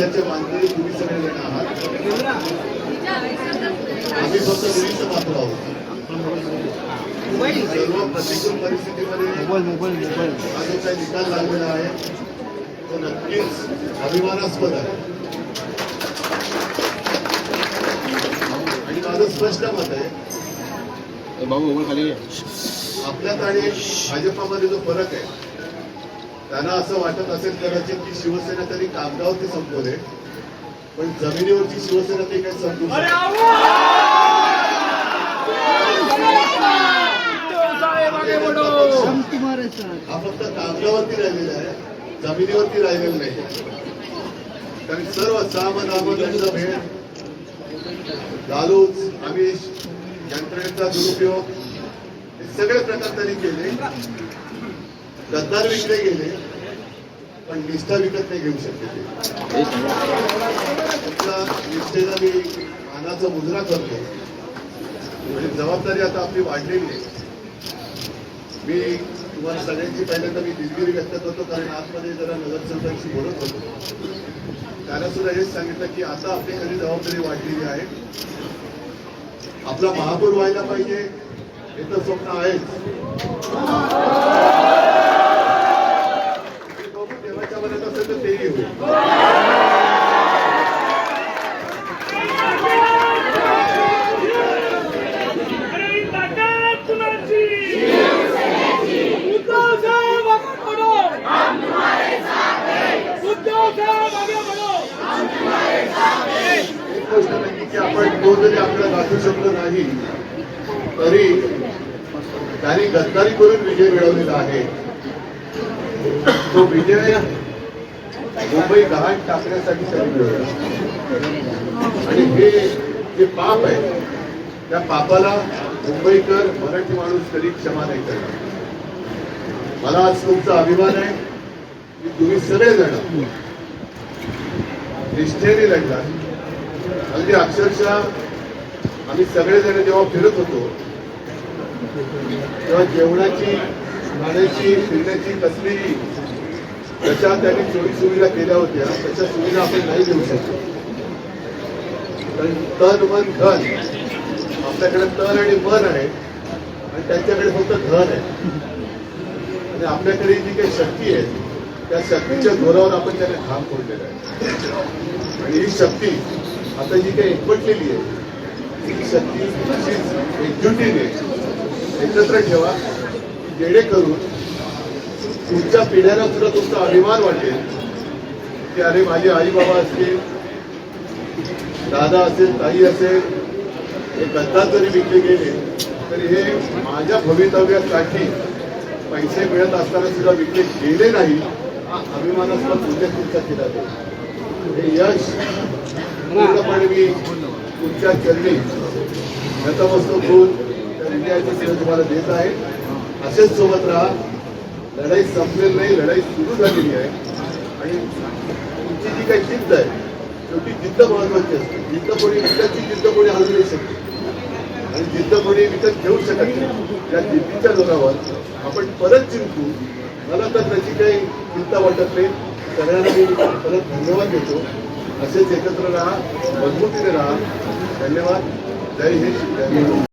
देशाचे मानकरी तुम्ही सगळे जण आहात. आम्ही फक्त निमित्त मात्र आहोत. सर्व प्रतिकूल परिस्थितीमध्ये मोबाईल मोबाईल मोबाईल. हा जो काही निकाल लागलेला आहे. तो नक्कीच अभिमानास्पद आहे. आणि माझं स्पष्ट मत आहे बाबू मोबाईल खाली. आपल्यात आणि भाजपामध्ये जो फरक आहे त्यांना असं वाटत असेल कदाचित की शिवसेना तरी कागदावरती संपवले पण जमिनीवरची शिवसेना ते काही संपू नाही. हा फक्त कागदावरती राहिलेला आहे जमिनीवरती राहिलेला नाही कारण सर्व साम दाम दंड लालूच आमिष यंत्रणेचा दुरुपयोग हे सगळे प्रकार त्यांनी केले गद्दार विकले गेले पण निष्ठा विकत नाही घेऊ शकते तुमच्या निष्ठेला मी मानाचा मुजरा करतो. म्हणजे जबाबदारी आता आपली वाढलेली आहे. मी तुम्हाला सगळ्यांची पहिल्यांदा मी दिलगिरी व्यक्त करतो कारण आतमध्ये जरा नगरसेवकांशी बोलत होतो. त्याला सुद्धा हेच सांगितलं की आता आपली खरी जबाबदारी वाढलेली आहे. आपला महापूर व्हायला पाहिजे हे तर स्वप्न आहेच. एक गोष्ट की आपण तो जरी आपल्याला गाठू शकलो नाही तरी त्यांनी गद्दारी करून विजय मिळवलेला आहे. तो विजय मुंबई गहाण टाकण्यासाठी त्यांनी मिळवला. आणि हे जे पाप आहे त्या पापाला मुंबईकर मराठी माणूस कधी क्षमा नाही करणार. मला आज तुमचा अभिमान आहे की तुम्ही सगळेजण निष्ठेने लढला अगदी अक्षरशः आम्ही सगळेजण जेव्हा फिरत होतो तेव्हा जेवणाची खाण्याची फिरण्याची कसलीही जशा त्यांनी सोयी सुविधा केल्या होत्या तशा सुविधा आपण नाही देऊ शकतो कारण तन मन धन आपल्याकडे तन आणि मन आहे आणि त्यांच्याकडे फक्त धन आहे. आणि आपल्याकडे जी काही शक्ती आहे त्या शक्तीच्या जोरावर आपण त्याने काम फोडलेला आहे. आणि ही शक्ती आता जी काही एकवटलेली आहे. ती शक्ती अशीच एकजुटीने एकत्र ठेवा. जेणेकरून पुढच्या पिढ्याला सुद्धा तुमचा अभिमान वाटेल. की अरे माझे आई बाबा असतील दादा असेल ताई असेल हे गद्दार जरी विकले गेले तरी हे माझ्या भवितव्यासाठी पैसे मिळत असताना सुद्धा विकले गेले नाही हा अभिमानास्पद तुमच्या तुमचा केला जाईल हे यश पूर्णपणे मी तुमच्या चरणी नतमस्तक होऊन तर इंडियाची सेवा तुम्हाला देत आहे. असेच सोबत राहा. लढाई संपलेली नाही लढाई सुरू झालेली आहे. आणि तुमची जी काही जिद्द आहे शेवटी जिद्द महत्वाची असते. जिद्द कोणी विकतची जिद्द कोणी हलवू नाही शकते. आणि जिद्द कोणी विकत घेऊ शकत नाही. या जिद्दीच्या जोरावर आपण परत जिंकू. मला तर त्याची काही चिंता वाटत नाही. सगळ्यांना मी परत धन्यवाद देतो. असेच एकत्र राहा मजबूतीने राहा. धन्यवाद. जय हिंद जय